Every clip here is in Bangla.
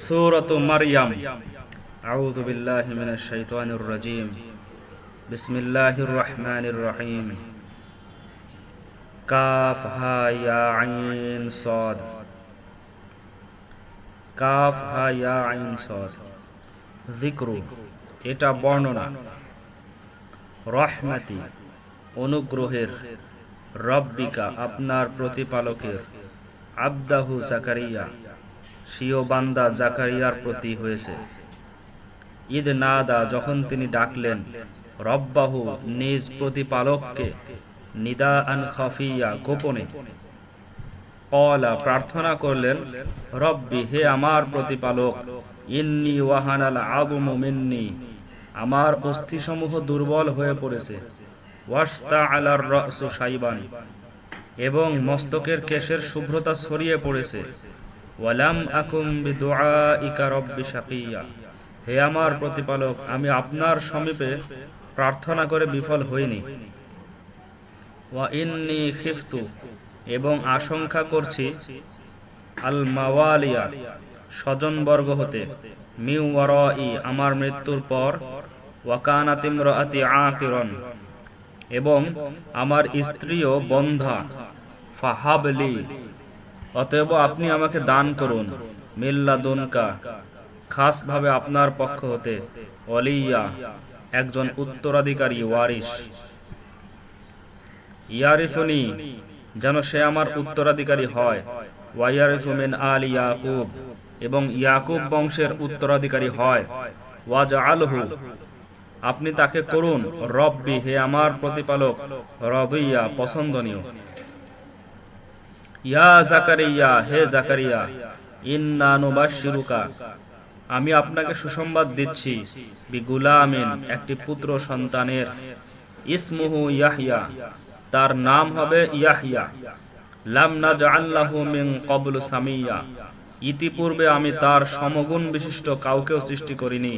سورة مريم أعوذ بالله من الشيطان الرجيم بسم الله الرحمن الرحيم কাফ হা ইয়া আইন সদ কাফ হা ইয়া আইন সদ যিকরু এটা বর্ণনা রহমাতি অনুগ্রহের রব্বিকা আপনার প্রতিপালকের আবদাহু জাকারিয়া সিও বান্দা জাকারিয়ার প্রতি হয়েছে। ঈদ নাদা যখন তিনি ডাকলেন, রব্বাহু, নিজ প্রতিপালককে নিদা আন খাফিয়া, গোপনে। কলা প্রার্থনা করলেন, রব্বি, হে আমার প্রতিপালক, ইন্নি ওয়াহানাল আবমু মিন্নি, আমার অস্থিসমূহ দুর্বল হয়ে পড়েছে। ওয়াস্তা আলার রসু সাইবান, এবং মস্তকের কেশের শুভ্রতা ছড়িয়ে পড়েছে। ওয়ালাম আকুম বিদুআইকা রব্বি শাকিয়া। হে আমার প্রতিপালক, আমি আপনার সমীপে প্রার্থনা করে বিফল হইনি। ওয়া ইন্নি খিফতু, এবং আশঙ্কা করছি আল মাওয়ালিয়া, স্বজনবর্গ হতে। মিউ ওয়ারাই, আমার মৃত্যুর পর। ওয়াকানাত ইমরাআতি আকিরন, এবং আমার স্ত্রীও বন্ধা। ফাহাবলি অতএব আপনি আমাকে দান করুন। মিল্লা দুনকা খাস ভাবে আপনার পক্ষ হতে অলিয়া, একজন উত্তরাধিকারী ওয়ারিস ইয়ারিফুনি যেন সে আমার উত্তরাধিকারী হয়। ওয়াইয়ারিফুমিন আল ইয়াকুব, এবং ইয়াকুব বংশের উত্তরাধিকারী হয়। ওয়াজ আলহু আপনি তাকে করুন। রব্বি, হে আমার প্রতিপালক, রবিয়া, পছন্দনীয়। ইয়া জাকারিয়া, হে জাকারিয়া, ইন্না নুবাশশিরুকা। আমি আপনাকে সুসংবাদ দিচ্ছি বি গুলামিন একটি পুত্র সন্তানের। ইসমুহু ইয়াহিয়া তার নাম হবে ইয়াহিয়া লাম নাজআল্লাহু মিন ক্বাবলু সামিয়া। ইতিপূর্বে আমি তার সমগুণ বিশিষ্ট কাউকেও সৃষ্টি করিনি।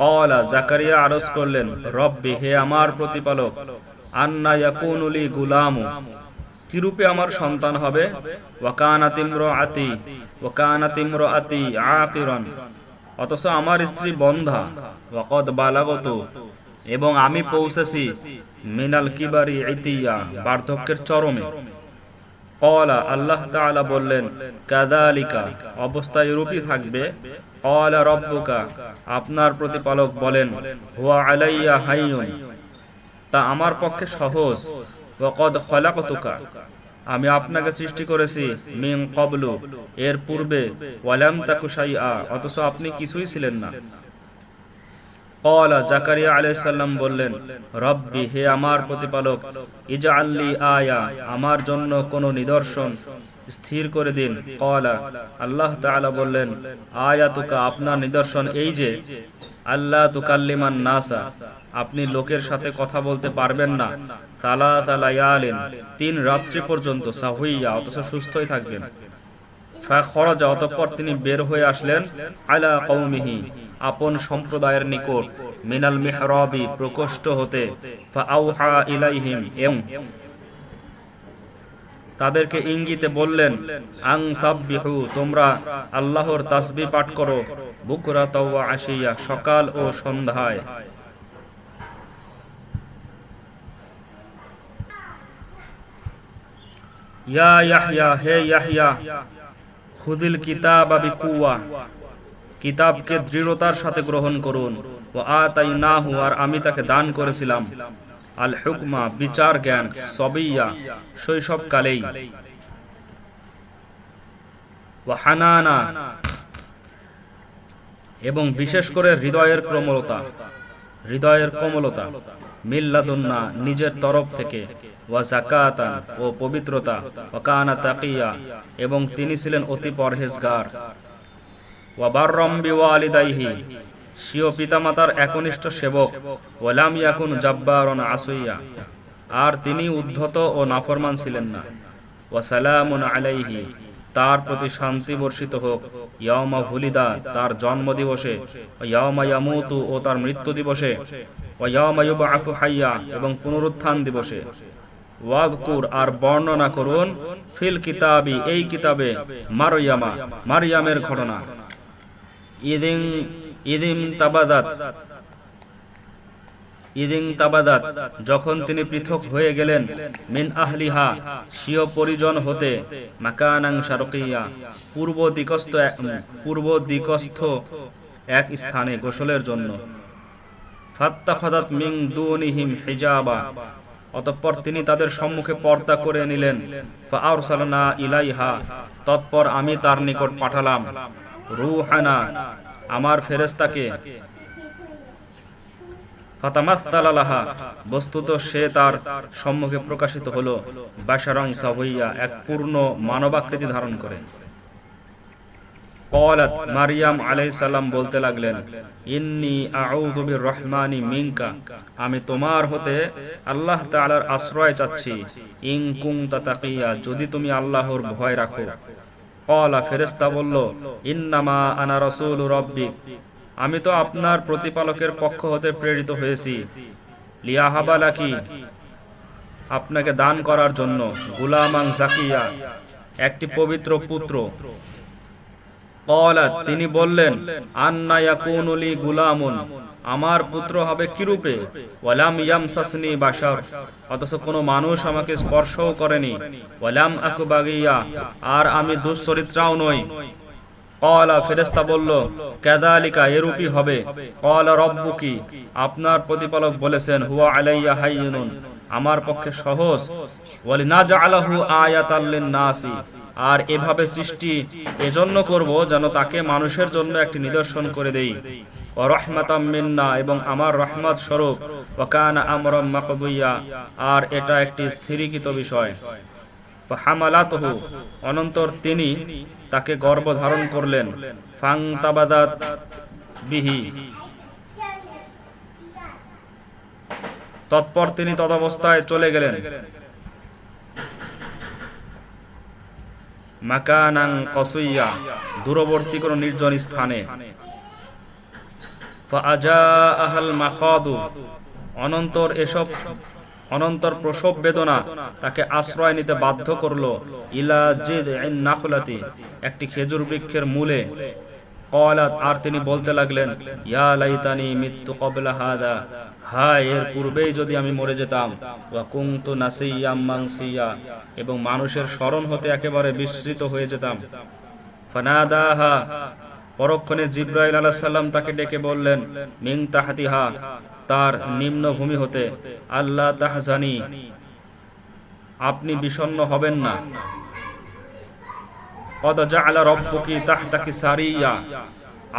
কলা জাকারিয়া আরজ করলেন, রব্বি, হে আমার প্রতিপালক, আন্না ইয়াকুনুলি গুলামু। কিরূপে আমার সন্তান হবে? ওয়াকানাতিম্র আতি ওয়াকানাতিম্র আতি আকিরন। অথচ আমার স্ত্রী বন্ধা, ওয়াকদ বালাগত। এবং আমি পৌঁছেছি মিনাল কিবারি ইতিয়া, বার্ধক্যের চরমে। কলা আল্লাহ তাআলা বললেন কাদালিকা অবস্থা এরূপই থাকবে। কলা রব্বুকা, আপনার প্রতিপালক বলেন, হুয়া আলাইয়া হাইয়ুন। তা আমার পক্ষে সহজ। আমি আপনাকে সৃষ্টি করেছি মিন কবলু এর পূর্বে তাকু অথচ আপনি কিছুই ছিলেন না। আমার প্রতিপালক ইজআল্লি আয়া, আমার জন্য কোন নিদর্শন স্থির করে দিন। আল্লাহ বললেন, আয়াতুকা, আপনার নিদর্শন এই যে আল্লাহ তুকাল্লিমান নাসা আপনি লোকের সাথে কথা বলতে পারবেন না। সালা সালায়ালিন, তিন রাত্রি পর্যন্ত সাহুইয়া, অথচ সুস্থই থাকবেন। অতঃপর তিনি বের হয়ে আসলেন আলা কৌমিহি আপন সম্প্রদায়ের নিকট, মিনাল মেহরবি, প্রকোষ্ঠ হতে। ইলাইহিম এবং তাদেরকে ইঙ্গিতে বললেন, আং সাব্বিহু, তোমরা আল্লাহর তাসবি পাঠ করো, বুকরা তাওয়া আশিয়া, সকাল ও সন্ধ্যায়। কিতাবকে দৃঢ়তার সাথে গ্রহণ করুন। ও আতাই নাহু আর আমি তাকে দান করেছিলাম। আল হুকমা, বিচার জ্ঞান, সবিয়া শৈশব কালেই ও হানানা, এবং বিশেষ করে হৃদয়ের ক্রমলতা হৃদয়ের কোমলতা, মিল্লাদুন্না, নিজের তরফ থেকে। ও পবিত্রতা তাকিয়া, এবং তিনি ছিলেন অতি পরহেজগার। পিতামাতার একনিষ্ঠ সেবক আর তিনি উদ্ধত ও নাফরমান ছিলেন না। ওয়া সালামুন আলাইহি, তার প্রতি শান্তি বর্ষিত হোক। ইয়ামা ভুলিদা তার জন্ম দিবসে ও তার মৃত্যু দিবসে ওয়ামা ইউবাআফু হাইয়া, এবং পুনরুত্থান দিবসে। ওয়াদকুর আর বর্ণনা করুন, ফিল কিতাবি, এই কিতাবে মারয়ামা, মারিয়ামের ঘটনা। ইদিং, ইদিম তাবাদাত, ইদিং তাবাদাত, যখন তিনি পৃথক হয়ে গেলেন, মিন আহলিহা, স্বীয় পরিজন হতে, মাকানাং শারকিয়া, পূর্ব দিকস্থ পূর্ব দিকস্থ এক স্থানে গোসলের জন্য। ফাত্তাখাদাত মিং দুনিহিম হিজাবা অতঃপর তিনি তাদের সম্মুখে পর্দা করে নিলেন। ইলাইহা, তৎপর আমি তার নিকট পাঠালাম। রুহানা, আমার ফেরেশতাকে। ফাতামাসসালা বস্তুত সে তার সম্মুখে প্রকাশিত হলো। বাশারং সাহইয়া এক পূর্ণ মানবাকৃতি ধারণ করে। মারিয়াম বলতে লাগলেন, ইন্নি মিঙ্কা আমি তোমার হতে আল্লাহ তালার আশ্রয় চাচ্ছি। ইংকুং তাতাকিয়া যদি তুমি আল্লাহর ভয় রাখো। কলা ফেরেস্তা বলল, ইন্নামা আনা রসুল রব্বি। আমি তো আপনার প্রতিপালকের পক্ষ হতে প্রেরিত হয়েছি। আপনাকে দান করার জন্য গুলামাং জাকিয়া, একটি পবিত্র পুত্র। কলাত তিনি বললেন আন্না ইয়াকুনু লি গুলামুন। আমার পুত্র হবে কিরূপে? ওয়ালাম ইয়ামসাসনি বাশার। অথচ কোনো মানুষ আমাকে স্পর্শও করেনি। ওয়ালাম আকুবাগিয়া আর আমি দুশ্চরিত্রাও নই। কলা ফেরেস্তা বলল কেদালিকা এরূপই হবে। কলা রব্বুকি। আপনার প্রতিপালক বলেছেন হুয়া আলাইয়া হাইয়ুনুন। আমার পক্ষে সহজ। ওয়ালি না জাআলাহু আয়াতাল লিন-নাসি আর এভাবে সৃষ্টি এজন্য করব যেন তাকে মানুষের জন্য একটি নিদর্শন করে দেই। এবং আমার রহমত স্বরূপ আর এটা একটি স্থিরীকৃত বিষয়। অনন্তর তিনি তাকে করলেন। বিহি। তৎপর তিনি তদবস্থায় চলে গেলেন। মাকানাং কসুইয়া, দূরবর্তী কোন নির্জন স্থানে। অনন্তর এসব, অনন্তর প্রসব বেদনা তাকে আশ্রয় নিতে বাধ্য করল। ইলা একটি খেজুর বৃক্ষের মূলে। আর তিনি বলতে লাগলেন, ইয়া লাইতানি মৃত্যু কবলা হাদা। হায়, এর পূর্বেই যদি আমি মরে যেতাম, ওয়া কুনতু নাসিয়াম মানসিয়া, এবং মানুষের স্মরণ হতে একেবারে বিস্মৃত হয়ে যেতাম। ফানাদাহা, পরক্ষণে জিব্রাইল আলাইহিস সালাম তাকে ডেকে বললেন মিং তাহাতিহা তার নিম্ন ভূমি হতে আল্লাহ তাহজানি আপনি বিষণ্ণ হবেন না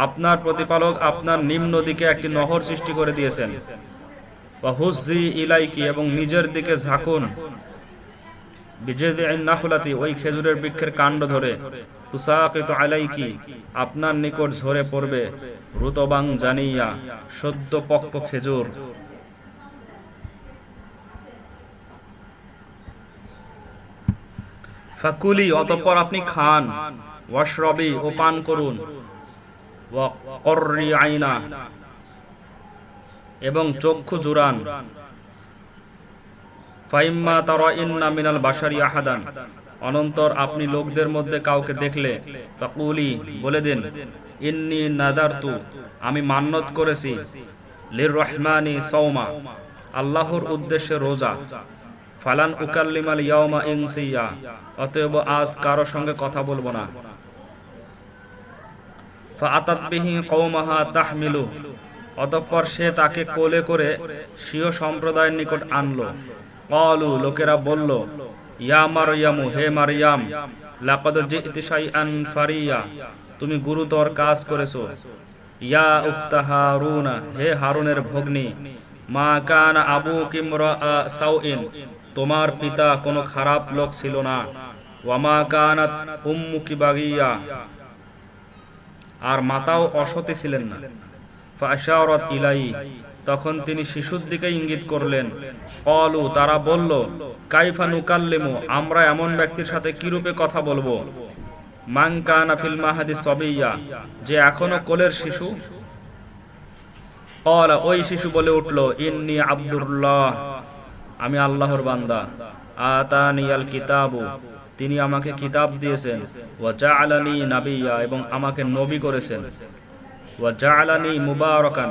আপনার প্রতিপালক আপনার নিম্ন দিকে একটি নহর সৃষ্টি করে দিয়েছেন এবং নিজের দিকে ঝাঁকুন। ওই খেজুরের বৃক্ষের কাণ্ড ধরে। আপনার নিকট ঝরে পড়বে। রুতবাং জানিয়া, সদ্য পক্ক খেজুর। ফাকুলি, অতঃপর আপনি খান। ওয়াশরবি, ও পান করুন। এবং চক্ষু জুরান। ফাইম্মা তারা ইন্না মিনাল বাশারি আহাদান। অনন্তর আপনি লোকদের মধ্যে কাউকে দেখলে ফাকুলি, বলে দিন, ইন্নি নাদারতু, আমি মান্নত করেছি লির রহমানি সৌমা আল্লাহর উদ্দেশ্যে রোজা। ফালান উকাল্লিমাল ইয়াউমা ইনসিয়া, অতএব আজ কারও সঙ্গে কথা বলব না। ফাআতাত বিহি কওমাহা তাহমিলু অতঃপর সে তাকে কোলে করে স্বীয় সম্প্রদায়ের নিকট আনলো। কলু, লোকেরা বলল, ইয়া মারয়ামু, হে মারিয়াম, লাকাদ জিতি শাইআন ফারিয়া, তুমি গুরুতর কাজ করেছ। ইয়া উখতা হারুনা, হে হারুনের ভগ্নী, মা কান আবু কিমরা সাউইন, তোমার পিতা কোনো খারাপ লোক ছিল না। ওয়ামা কানাত উম্মুকি বাগিয়া। আর মাতাও অসতী ছিলেন না। ফাশারত ইলাই তখন তিনি শিশুর দিকে ইঙ্গিত করলেন, কলু, তারা বলল, কাইফা নুকাল্লিমু, আমরা এমন ব্যক্তির সাথে কিরূপে কথা বলব? মান কানা ফিল মাহাদি সবিয়া, যে এখনও কোলের শিশু? কলা, ওই শিশু বলে উঠল, ইন্নি আব্দুল্লাহ, আমি আল্লাহর বান্দা আতানিয়াল কিতাবু, তিনি আমাকে কিতাব দিয়েছেন, ওয়া জাআলানি নাবিয়্যা এবং আমাকে নবী করেছেন। মুবারাকান,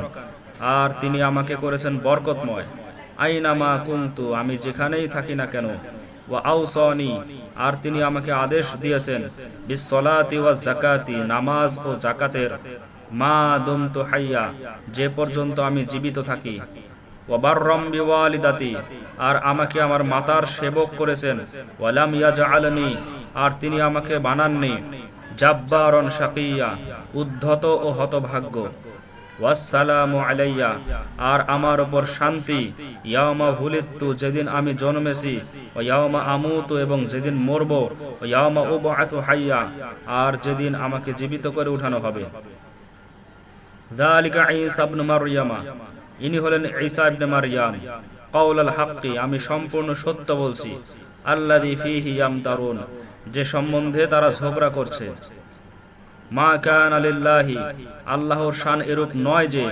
আর তিনি আমাকে করেছেন বরকতময়। আইনামা কুনতু, আমি যেখানেই থাকি না কেন আর তিনি আমাকে আদেশ দিয়েছেন, বিসসালাতি ওয়া যাকাতি, নামাজ ও জাকাতের মা দুমতু হাইয়া, যে পর্যন্ত আমি জীবিত থাকি। ওয়াবাররম বিওয়ালিদাতি, আর আমাকে আমার মাতার সেবক করেছেন। ওয়ালাম ইয়াজআলনি, আর তিনি আমাকে বানাননি। জাব্বারন শাকিয়া উদ্ধত ও হতভাগ্য। ওয়াসসালামু আলাইয়া। আর আমার উপর শান্তি। যেদিন আমি জন্মেছি এবং যেদিন মরব হাইয়া। আর যেদিন আমাকে জীবিত করে উঠানো হবে। ইনি হলেন হাক্কি, আমি সম্পূর্ণ সত্য বলছি। ইয়ামতারুন। যে সম্বন্ধে তারা ঝগড়া করছে। মা কান আলিল্লাহি আল্লাহর শান এরূপ নয় যে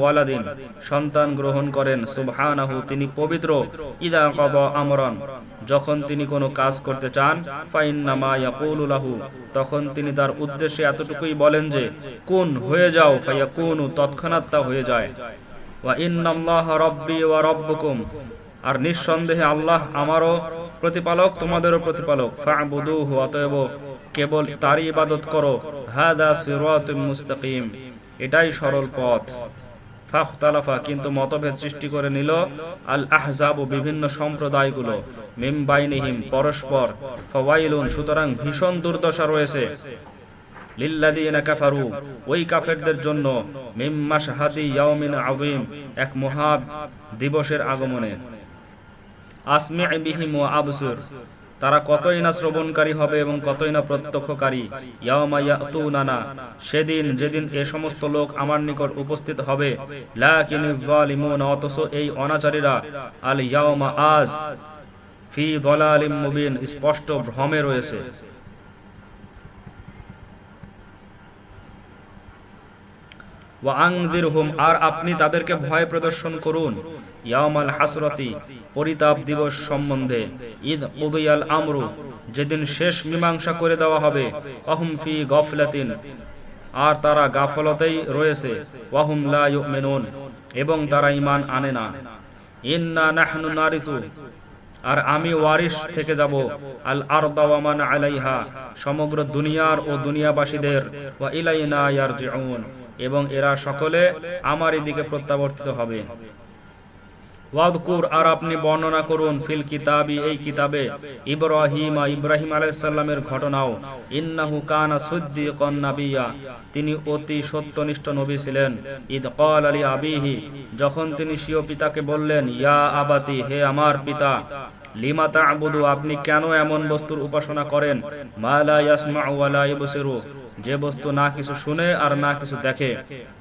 ওয়ালাদিন, সন্তান গ্রহণ করেন তিনি পবিত্র, ইদা যখন তিনি কোনো কাজ করতে চান তখন তিনি তার উদ্দেশ্যে এতটুকুই বলেন যে, কোন, হয়ে যাও, ফায়াকুনু, তৎক্ষণাৎ তা হয়ে যায়। ওয়া ইন্নাল্লাহা রাব্বি ওয়া রাব্বুকুম। আর নিঃসন্দেহে আল্লাহ আমারও প্রতিপালক, তোমাদেরও প্রতিপালক। ফা'বুদুহু, অতএব কেবল তারই ইবাদত করো। হাদা সিরাতুম মুস্তাকিম। এটাই সরল পথ। ফাখতালাফা, কিন্তু মতভেদ সৃষ্টি করে নিল আল আহজাব ও বিভিন্ন সম্প্রদায়গুলো। মিম বাইনিহিম, পরস্পর। ফওয়াইলুন, সুতরাং ভীষণ দুর্দশা রয়েছে। লিল্লাযীনা কাফারু, ওই কাফেরদের জন্য মিম্মা শাহাদি ইয়াউমিন আযীম, এক মহা দিবসের আগমনে। আসমি বিহিম ও আবসুর। তারা কতই না শ্রবণকারী হবে এবং কতই না প্রত্যক্ষকারী ইয়াতুনানা, সেদিন যেদিন এ সমস্ত লোক আমার নিকট উপস্থিত হবে জালিমুন এই অনাচারীরা, আল ইয়াওমা আজ ফি দলালিম মুবিন, স্পষ্ট ভ্রমে রয়েছে। আর আপনি তাদেরকে ভয় প্রদর্শন করুন। ইয়ামাল হাসরতি, পরিতাপ দিবস সম্বন্ধে। ঈদ উদয়াল আমরু, যেদিন শেষ মীমাংসা করে দেওয়া হবে অহুম ফি গফলাতিন। আর তারা গাফলতেই রয়েছে, ওয়াহুম লা ইউমিনুন, এবং তারা ঈমান আনে না। ইন্না নাহনু নারিসু, আর আমি ওয়ারিস থেকে যাব। আল আরদা ওয়া মান আলাইহা, সমগ্র দুনিয়ার ও দুনিয়াবাসীদের, ওয়া ইলাইনা ইয়ারজিউন, এবং এরা সকলে আমার দিকে প্রত্যাবর্তিত হবে। আর আপনি বর্ণনা করুন, ফিল কিতাবি, এই কিতাবে, ইব্রাহিম ইব্রাহিম আলাইসাল্লামের ঘটনাও। ইন্নাহু কানা তিনি অতি সত্যনিষ্ঠ নবী ছিলেন। কল আলী আবিহি, যখন তিনি স্বীয় পিতাকে বললেন, ইয়া আবাতি, হে আমার পিতা, লিমা তা'বুদু, আপনি কেন এমন বস্তুর উপাসনা করেন? মা লা ইয়াসমাউ ওয়া লা ইবসিরু, যে বস্তু না কিছু শুনে আর না কিছু দেখে।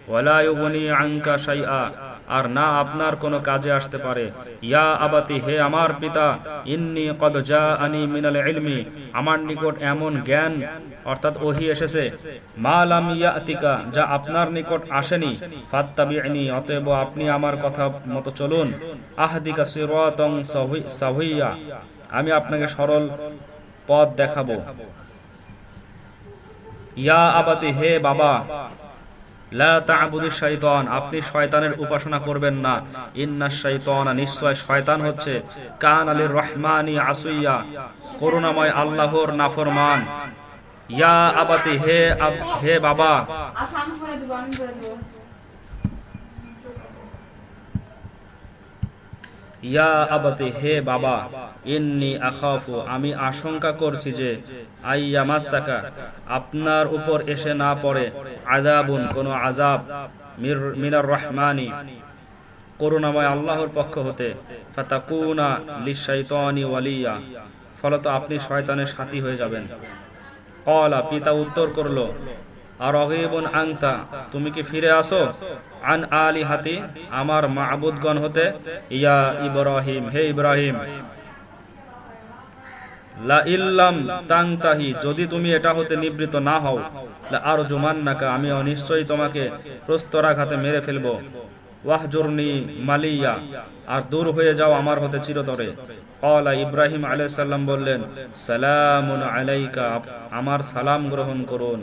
ওয়ালা শাইআ আর না আপনার কোনো কাজে আসতে পারে। ইয়া আবাতি, হে আমার পিতা, ইন্নি কদ জাআনি মিনাল ইলমি, আমার নিকট এমন জ্ঞান, অর্থাৎ ওহি এসেছে, মা লাম ইয়াতিকা, যা আপনার নিকট আসেনি ফাত্তাবিউনি অতএব আপনি আমার কথা মতো চলুন। আহদিকা সিরাতান সাহিয়া, আমি আপনাকে সরল পথ দেখাবো। ইয়া আবাতি, হে বাবা আপনি শয়তানের উপাসনা করবেন না। ইন্না শাইতানা, নিশ্চয় শয়তান হচ্ছে। কান আলী রহমানি আসুইয়া, করুণাময় আল্লাহর নাফরমান। ইয়া আবাতি, হে হে বাবা আচ্ছা আমি করে দেবো আমি করে দেবো ইয়া আবাতি, হে বাবা, ইন্নি আখাফু, আমি আশঙ্কা করছি যে, আইয়া মাসাকা, আপনার উপর এসে না পড়ে আযাবুন, কোন আযাব মিনার রহমানি। করুণাময় আল্লাহর পক্ষ হতে, ফাতাকুনা লিশাইতানি ওয়ালিয়া, ফলত আপনি শয়তানের সাথী হয়ে যাবেন। কলা পিতা উত্তর করল আর তুমি কি ফিরে আসো? আন আলি হাতি আমার মাবুদগণ হতে, ইয়া ইব্রাহিম, হে ইব্রাহিম। লা ইল্লাম তাংতাহি যদি তুমি এটা হতে নিবৃত না হও, লা আরজুমান্নাকা আমি অনিশ্চয়ই তোমাকে প্রস্তরাঘাতে মেরে ফেলব। ওয়াহজুরনি মালিয়া, আর দূর হয়ে যাও আমার হতে চিরতরে। কলা ইব্রাহিম আলাইহিস সালাম বললেন, সালামুন আলাইকা, আমার সালাম গ্রহণ করুন।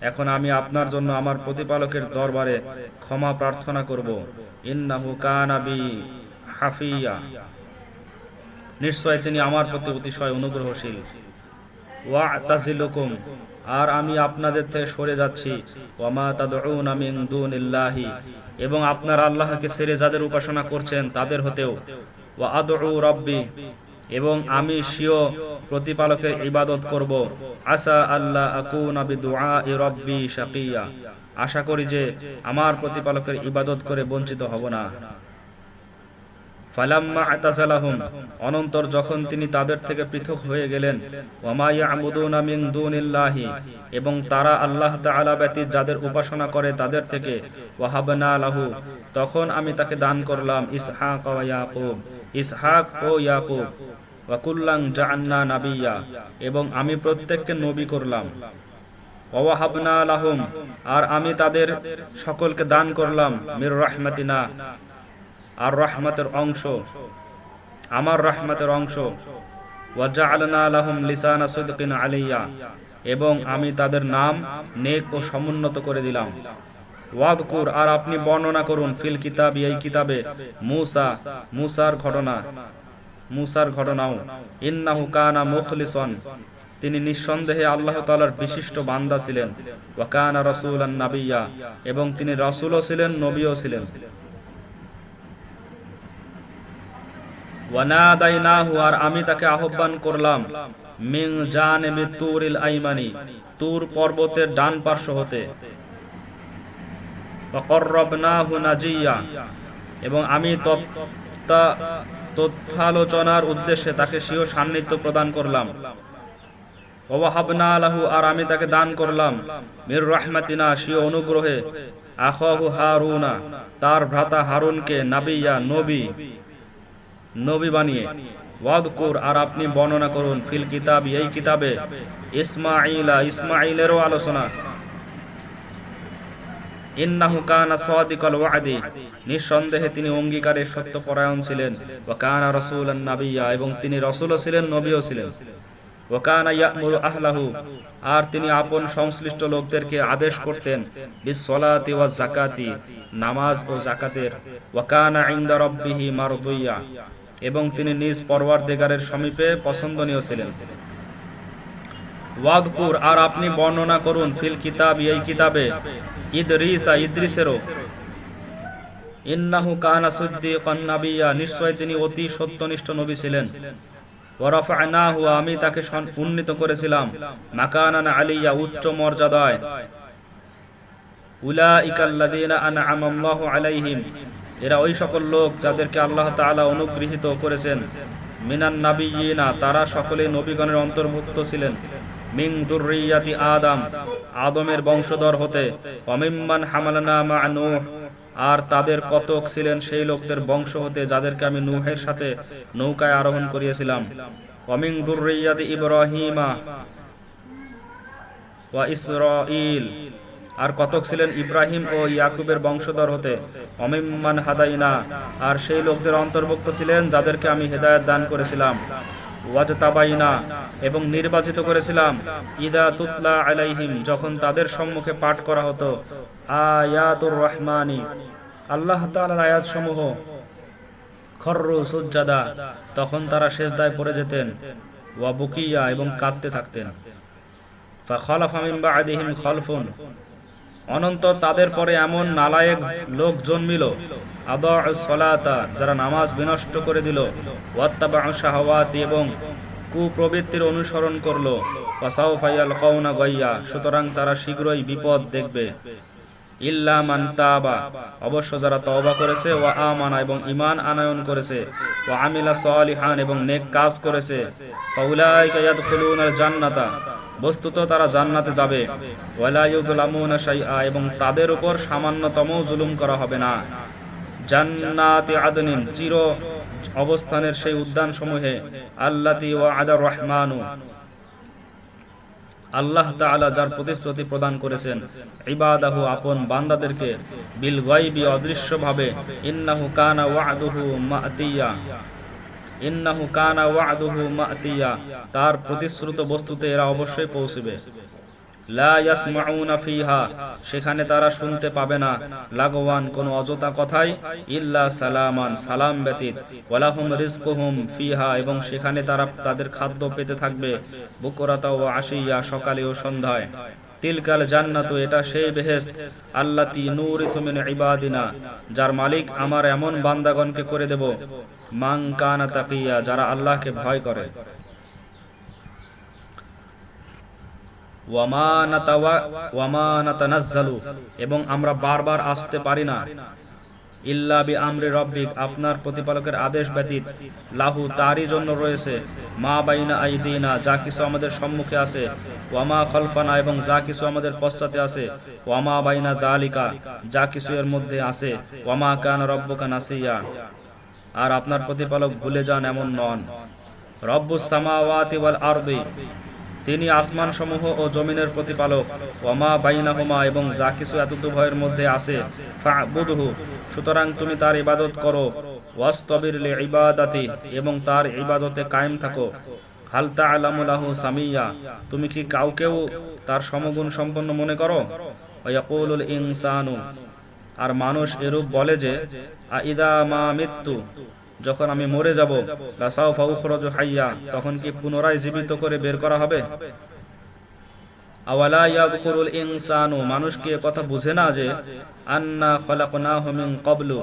এখন আমি আপনার জন্য আমার প্রতিপালকের দরবারে ক্ষমা প্রার্থনা করব। হাফিয়া। নিশ্চয় তিনি আমার প্রতি অতিশয় অনুগ্রহশীল। ওয়াতাজিলুকুম। আর আমি আপনাদের থেকে সরে যাচ্ছি। এবং আপনারা আল্লাহকে ছেড়ে যাদের উপাসনা করছেন তাদের হতেও। ওয়া এবং আমি স্বীয় প্রতিপালকের ইবাদত করব। আসা আল্লাহ আকুনা বিদুআই রাব্বি শাকিয়া। আশা করি যে আমার প্রতিপালকের ইবাদত করে বঞ্চিত হব না। অনন্তর যখন তিনি তাদের থেকে পৃথক হয়ে গেলেন এবং তারা আল্লাহ ব্যতীত যাদের উপাসনা করে তাদের থেকে লাহু। তখন আমি তাকে দান করলাম ইসহাক ইসহাক ও ইয়াকুব। এবং আমি প্রত্যেককে নবী করলাম। ওয়াহাবনা লাহুম, আর আমি তাদের সকলকে দান করলাম মির রাহমাতিনা, আর রহমতের অংশ, আমার রহমতের অংশ। এবং আমি তাদের নাম নেক ও সমুন্নত করে দিলাম। ওয়াদকুর আর আপনি বর্ণনা করুন, ফিল কিতাব, এই কিতাবে মুসা, মূসার ঘটনা। মূসার ঘটনাও। ইন্নাহু কানা মুখলিসন। তিনি নিঃসন্দেহে আল্লাহ তাআলার বিশিষ্ট বান্দা ছিলেন। ওয়া কানা রাসূলান নাবিয়্যা এবং তিনি রাসূলও ছিলেন, নবীও ছিলেন। ওয়ানাদাইনাহু আর আমি তাকে আহ্বান করলাম, মিন জানিবি তুরিল আইমানি, তুর পর্বতের ডান পার্শ্ব হতে। ওয়াকররাবনাহু নাজিয়া। এবং আমি তত্ত্বা- তথ্যালোচনার উদ্দেশ্যে তাকে স্বীয় সান্নিধ্য প্রদান করলাম। আর আমি তাকে দান করলাম। মির রাহমাতিনা অনুগ্রহে। হারুনা, তার ভ্রাতা হারুনকে নাবিয়া, নবী নবী বানিয়ে। ওয়াদকুর আর আপনি বর্ণনা করুন ফিল কিতাব, এই কিতাবে ইসমাইলা ইসমাইলেরও আলোচনা। নিঃসন্দেহে তিনি সত্যপরায়ণ ছিলেন। ওয়া কানা রাসূলান এবং তিনি ছিলেন, নবীও ছিলেন। ওয়া আহলাহু, আর তিনি আপন সংশ্লিষ্ট লোকদেরকে আদেশ করতেন, বিস যাকাতি, নামাজ ও যাকাতের। ওয়া কানা ইনদা রাব্বিহি মারদুইয়া, এবং তিনি নিজ পরওয়ারদিগারের সমীপে পছন্দনীয় ছিলেন। ওয়াদকুর, আর আপনি বর্ণনা করুন, ফিল কিতাব, এই কিতাবে ইদরিসা ইদ্রিসেরও। ইন্নাহু কানা নাবিয়্যা নিশ্চয় তিনি অতি সত্যনিষ্ঠ নবী ছিলেন। আমি তাকে উন্নীত করেছিলাম। মাকানান আলিয়া, উচ্চ মর্যাদায়। আন'আমা আল্লাহু আলাইহিম, এরা ওই সকল লোক যাদেরকে আল্লাহ তাআলা অনুগৃহীত করেছেন। মিনান নাবিয়িনা, তারা সকলে নবীগণের অন্তর্ভুক্ত ছিলেন। মিং দুররিয়াতি আদম, আদমের বংশধর হতে। অমিম্মান হামালানা মা নূহ, আর তাদের কতক ছিলেন সেই লোকদের বংশ হতে যাদেরকে আমি নূহের সাথে নৌকায় আরোহণ করিয়েছিলাম। অমিং দুররিয়াতি ইব্রাহিমা ওয়া ইসরাইল আর কতক ছিলেন ইব্রাহিম ও ইয়াকুবের বংশধর হতে। অমিম্মান হাদাইনা, আর সেই লোকদের অন্তর্ভুক্ত ছিলেন যাদেরকে আমি হেদায়েত দান করেছিলাম। এবং নির্বাচিত করেছিলাম। ইদা তুতলা আলাইহিম, যখন তাদের সম্মুখে পাঠ করা হতো। আয়াতুর রহমানি, আল্লাহ আয়াত সমূহ খর্রু সুজ্জাদা, তখন তারা সেজদায় পড়ে যেতেন ওয়া বুকিয়া এবং কাঁদতে থাকতেন। ফাখলাফা মিন বা'দিহিম খলফুন অনন্তর তাদের পরে এমন নালায়েক লোক জন্মিল। যারা নামাজ বিনষ্ট করে দিল। শাহওয়াতি এবং কুপ্রবৃত্তির অনুসরণ করল। ইয়ালকাউনা গাইয়া, সুতরাং তারা শীঘ্রই বিপদ দেখবে। ইল্লা তাবা, অবশ্য যারা তওবা করেছে, ওয়া আমানা এবং ঈমান আনয়ন করেছে, ওয়া আমিলা সালিহান এবং নেক কাজ করেছে জান্নাতা। বস্তুত তারা জান্নাতে যাবে। এবং তাদের উপর সামান্যতম জুলুম করা হবে না। জান্নাতি আদনিন চির অবস্থানের সেই উদ্যান সমূহে আল্লাতি ওয়া আদার রহমানু। আল্লাহ তাআলা যার প্রতিশ্রুতি প্রদান করেছেন, ইবাদাহু আপন বান্দাদেরকে বিল গায়বি অদৃশ্যভাবে, ইন্নাহু কানা ওয়া'দুহু মা'তিয়া ইন্নাহু কানা ওয়াদুহু মাতিয়া। তার প্রতিশ্রুত বস্তুতে এরা অবশ্যই পৌঁছবে। লা ইয়াসমাউনা ফিহা। সেখানে তারা শুনতে পাবে না। লাগওয়ান কোন অযথা কথাই ইল্লা সালামান, সালাম ব্যতীত। ওয়ালাহুম রিজকুহুম ফিহা। এবং সেখানে তারা তাদের খাদ্য পেতে থাকবে বুকরাতা ও আশিয়া সকালে ও সন্ধ্যায়। তিলকাল জান্নাতু, এটা সেই বেহেশত। আল্লাতি নূরিসু মিন ইবাদিনা। যার মালিক আমার এমন বান্দাগণকে করে দেব যারা আল্লাহকে ভয় করে। এবং আমরা বারবার আসতে পারি না। রব্বিক, আপনার প্রতিপালকের আদেশ ব্যতীত, লাহু তারই জন্য রয়েছে। মা বাইনা আইদিনা, যা কিছু আমাদের সম্মুখে আছে। ওয়ামা খলফানা, এবং যা কিছু আমাদের পশ্চাতে আছে। ওয়ামা বাইনা দালিকা, যা কিছু এর মধ্যে আছে। ওয়ামা কান রব্বকা নাসিয়া। আর আপনার প্রতিপালক ভুলে যান এমন নন। তিনি আসমান সমূহ ও জমিনের প্রতিপালক। ওমা বাইনাহুমা, এবং যা কিছু এতটু ভয়ের মধ্যে আছে সুতরাং তুমি তার ইবাদত করো। ওয়াস্তবির ইবাদাতি এবং তার ইবাদতে কায়েম থাকো। হাল তা'লামু সামিয়া, তুমি কি কাউকেও তার সমগুণ সম্পন্ন মনে করো? ইনসানু আর মানুষ এরূপ বলে যে, আইদা মা মৃত্যু যখন আমি মরে যাব হাইয়া, তখন কি পুনরায় জীবিত করে বের করা হবে? ইনসানু মানুষ কি কথা বুঝে না যে, আন্না ক্বাবলু,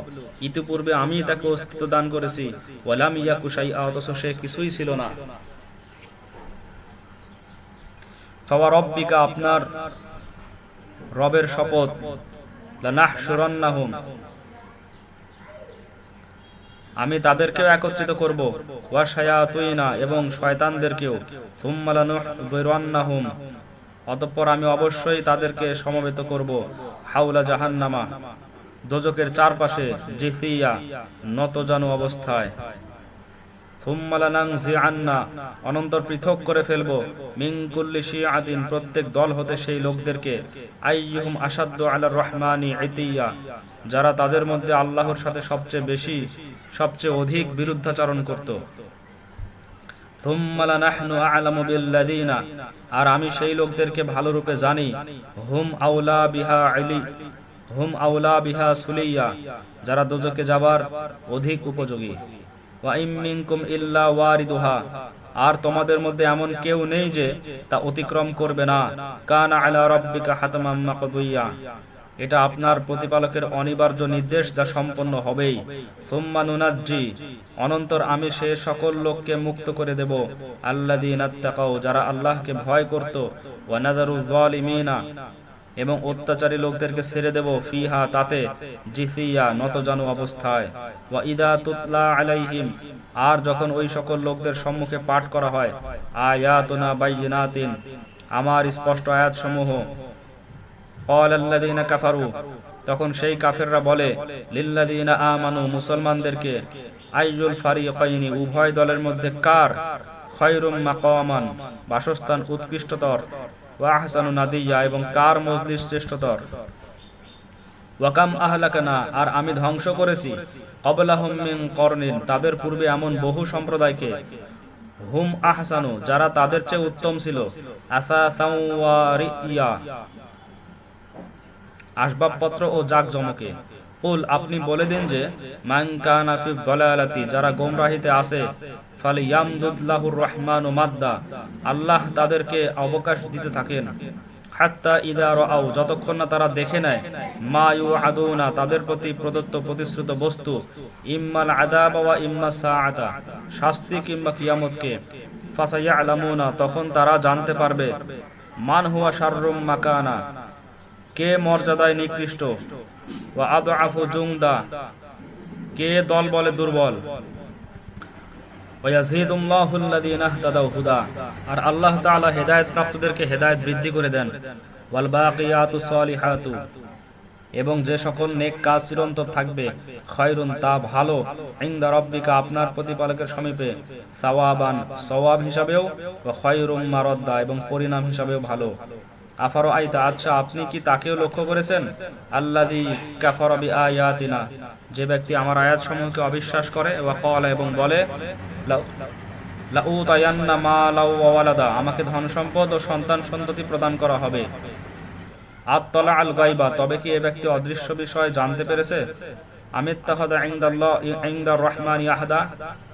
ইতিপূর্বে আমি তাকে অস্তিত্ব দান করেছি, ওয়ালাম ইয়াকু শাইআ, অথচ সে কিছুই ছিল না। ফাওয়া রব্বিকা, আপনার রবের শপথ আমি তাদেরকেও একত্রিত করব। এবং শয়তানদেরকেও। সুম্মা অতঃপর আমি অবশ্যই তাদেরকে সমবেত করব। হাউলা জাহান্নামা। দোজকের চারপাশে জিসিয়া নতজানু অবস্থায়। যারা তাদের মধ্যে আল্লাহর সাথে সবচেয়ে বেশি, সবচেয়ে অধিক বিরুদ্ধাচরণ করত। আর আমি সেই লোকদেরকে ভালো রূপে জানি। হুম আউলা বিহা আলি, হুম আউলা বিহা সুলিয়া, যারা দোজকে যাবার অধিক উপযোগী। ইল্লা ওয়ারিদুহা। আর তোমাদের মধ্যে এমন কেউ নেই যে তা অতিক্রম করবে না। কানা আলা রাব্বিকা হাতমাম মাকদুইয়া। এটা আপনার প্রতিপালকের অনিবার্য নির্দেশ যা সম্পন্ন হবেই। সুম্মা নুনাজ্জি, অনন্তর আমি সে সকল লোককে মুক্ত করে দেব। তাকাও যারা আল্লাহকে ভয় করত। ওয়া নাযারু যালিমিনা এবং অত্যাচারী লোকদেরকে ছেড়ে দেব ফিহা তাতে, জিসিয়া নতজানু অবস্থায়। ওয়া ইদা তুতলা আলাইহিম, আর যখন ওই সকল লোকদের সম্মুখে পাঠ করা হয় আয়া আয়াতুনা বাইয়িনাতিন, আমার স্পষ্ট আয়াত সমূহ কাফারু, তখন সেই কাফেররা বলে, লিল্লাযীনা আমানু, মুসলমানদেরকে, আইয়ুল ফারিকাইনি, উভয় দলের মধ্যে কার, খয়রুম মাকামান, বাসস্থান উৎকৃষ্টতর এবং কার মজলিস শ্রেষ্ঠতর? ওয়াকাম আহলাকানা, আর আমি ধ্বংস করেছি। কবলাহুম মিন করনিন তাদের পূর্বে এমন বহু সম্প্রদায়কে। হুম আহসানু, যারা তাদের চেয়ে উত্তম ছিল। আসবাবপত্র ও জাকজমকে। কুল, আপনি বলে দিন যে, মান কানা দালালাতি, যারা গোমরাহিতে আছে ফালি ইয়ামদুল্লাহুর রহমানু মাদ্দা, আল্লাহ তাদেরকে অবকাশ দিতে থাকেন। হাত্তা ইদা রাআউ, যতক্ষণ না তারা দেখে নেয়, মা ইউআদুনা, তাদের প্রতি প্রদত্ত প্রতিশ্রুত বস্তু, ইম্মাল আযাব ওয়া ইম্মা সাআতা, শাস্তি কিংবা কিয়ামতকে। ফাসায়ালামুনা, তখন তারা জানতে পারবে, মান হুয়া শাররুম মাকানা, কে মর্যাদায় নিকৃষ্ট। কে দল বলে দুর্বল? আর আল্লাহ প্রাপ্তদেরকে বৃদ্ধি করে দেন। এবং যে সকল নেক কাজ চিরন্তর থাকবে, খয়রুন, তা ভালো। ইনদা রাব্বিকা আপনার প্রতিপালকের সমীপে সাওয়াবান, সওয়াব হিসাবেও খয়রুম মারাদ্দা এবং পরিণাম হিসাবেও ভালো। আফারো আইতা আচ্ছা আপনি কি তাকেও লক্ষ্য করেছেন? আয়াতিনা যে ব্যক্তি আমার আয়াত সমূহকে অবিশ্বাস করে এবং বলে আমাকে ধন সম্পদ ও সন্তান সন্ততি প্রদান করা হবে। আত্তলা আল গাইবা তবে কি এ ব্যক্তি অদৃশ্য বিষয় জানতে পেরেছে? রহমান ইয়াহদা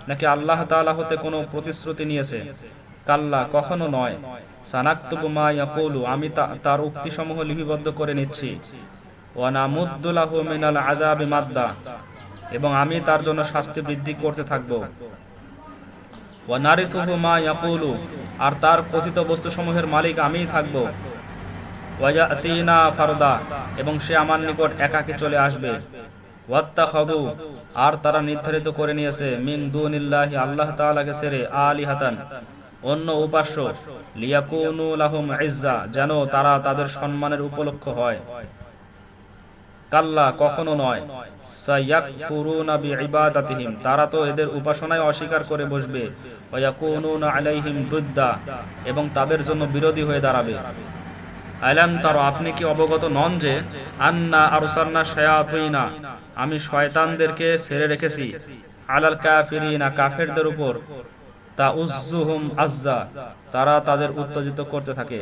নাকি আল্লাহ তাআলা হতে কোনো প্রতিশ্রুতি নিয়েছে? কাল্লা, কখনো নয়। আমি তার উক্তিসমূহ লিপিবদ্ধ করে নিচ্ছি। এবং আমি তার জন্য শাস্তি বৃদ্ধি করতে থাকব। আর তার কথিত বস্তুসমূহের মালিক আমিই থাকব। ফারদা, এবং সে আমার নিকট একাকে চলে আসবে। আর তারা নির্ধারিত করে নিয়েছে, মিন দুনিল্লাহি, আল্লাহ তাআলাকে ছেড়ে আলিহাতান। অন্য উপাস্য, লিয়াকুনু ইজ্জা, যেন তারা তাদের সম্মানের উপলক্ষ হয়। কাল্লা, কখনো নয়। তারা তো এদের উপাসনায় অস্বীকার করে বসবে। এবং তাদের জন্য বিরোধী হয়ে দাঁড়াবে। আলাম তার, আপনি কি অবগত নন যে, আন্না আরসালনা শায়াতুইনা আমি শয়তানদেরকে ছেড়ে রেখেছি। আলাল কাফিরিনা, কাফেরদের উপর। তারা তাদের উত্তেজিত করতে থাকে।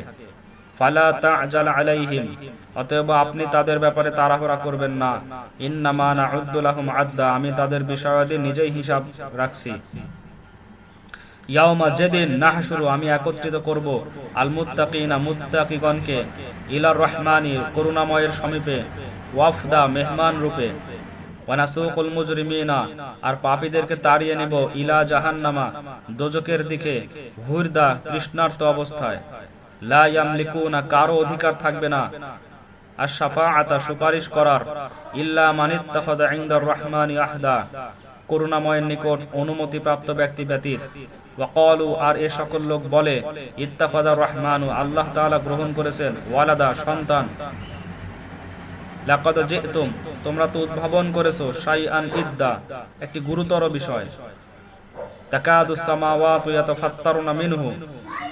আপনি তাদের ব্যাপারে তাড়াহুড়া করবেন না। ইন্নামা আমি তাদের বিষয়াদি নিজেই হিসাব রাখছি। আমি একত্রিত করব আল মুত্তাকিগণকে সমীপে, ওয়াফদা মেহমান রূপে। ওয়ানাসুকুল মুজরিমিনা, আর পাপীদেরকে তাড়িয়ে নেব ইলা জাহান্নামা দোজকের দিকে, হুরদা তৃষ্ণার্ত অবস্থায়। লা ইয়ামলিকুনা, কারও অধিকার থাকবে না। আর শাফাআতা, সুপারিশ করার, ইল্লা মানিত্তাখাদা ইনদার রহমানি আহদা, করুণাময়ের নিকট অনুমতিপ্রাপ্ত ব্যক্তি ব্যতীত। ওয়াকালু, আর এ সকল লোক বলে, ইত্তাফাদা রহমানু, আল্লাহ তাআলা গ্রহণ করেছেন, ওয়ালাদা, সন্তান। তোমরা তো উদ্ভাবন করেছ, শাইআন ইদ্দা, একটি গুরুতর বিষয়।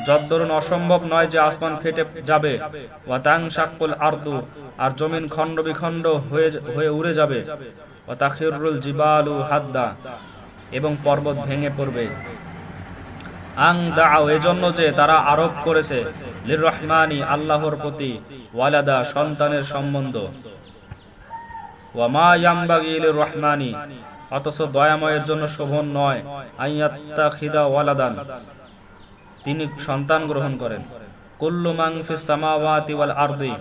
যদ্দরুন অসম্ভব নয় যে আসমান ফেটে যাবে আর জমিন খণ্ড বিখণ্ড হয়ে উড়ে যাবে হাদ্দা, এবং পর্বত ভেঙে পড়বে। আং দাও এজন্য যে তারা আরোপ করেছে, লির রহমানি, আল্লাহর প্রতি ওয়ালাদা সন্তানের সম্বন্ধ। রহমানি অথচ দয়াময়ের জন্য শোভন নয় আইয়াত্তা খিদা ওয়ালাদান। তিনি সন্তান গ্রহণ করেন। কুল্লু ফিস সামাওয়াতি আরদি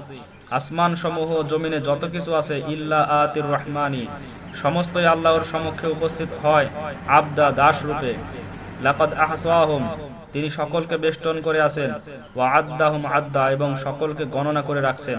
আসমান সমূহ জমিনে যত কিছু আছে, ইল্লা আতির রহমানি, সমস্তই আল্লাহর সমক্ষে উপস্থিত হয়, আবদা দাস রূপে। তিনি সকলকে বেষ্টন করে আছেন, ওয়া আদ্দাহুম আদ্দা, এবং সকলকে গণনা করে রাখছেন।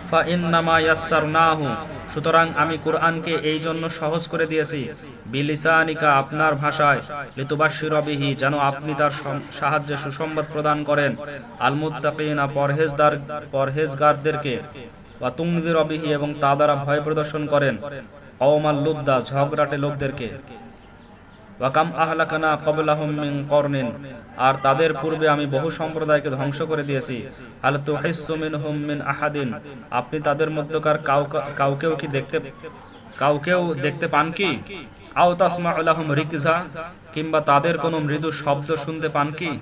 সুতরাং আমি কুরআনকে এই জন্য সহজ করে দিয়েছি, বিলিসানিকা আপনার ভাষায়, লিতুবাশশির বিহি, যেন আপনি তার সাহায্যে সুসংবাদ প্রদান করেন। আল মুত্তাকিনা পরহেজদার, পরহেজগারদেরকে, ওয়া তুনযির বিহি এবং তা দ্বারা ভয় প্রদর্শন করেন। কওমাল লুদ্দা, ঝগড়াটে লোকদেরকে। ওয়াকাম আহলাকানা কবলাহুম মিন করনিন। আর তাদের পূর্বে আমি বহু সম্প্রদায়কে ধ্বংস করে দিয়েছি। আল তুহিসসু মিনহুম মিন আহাদিন। আপনি তাদের মধ্যকার কাউ- কাউকেও কি দেখতে কাউকেও দেখতে পান কি? আও তাসমা লাহুম রিকজা, কিংবা তাদের কোনো মৃদু শব্দ শুনতে পান কি?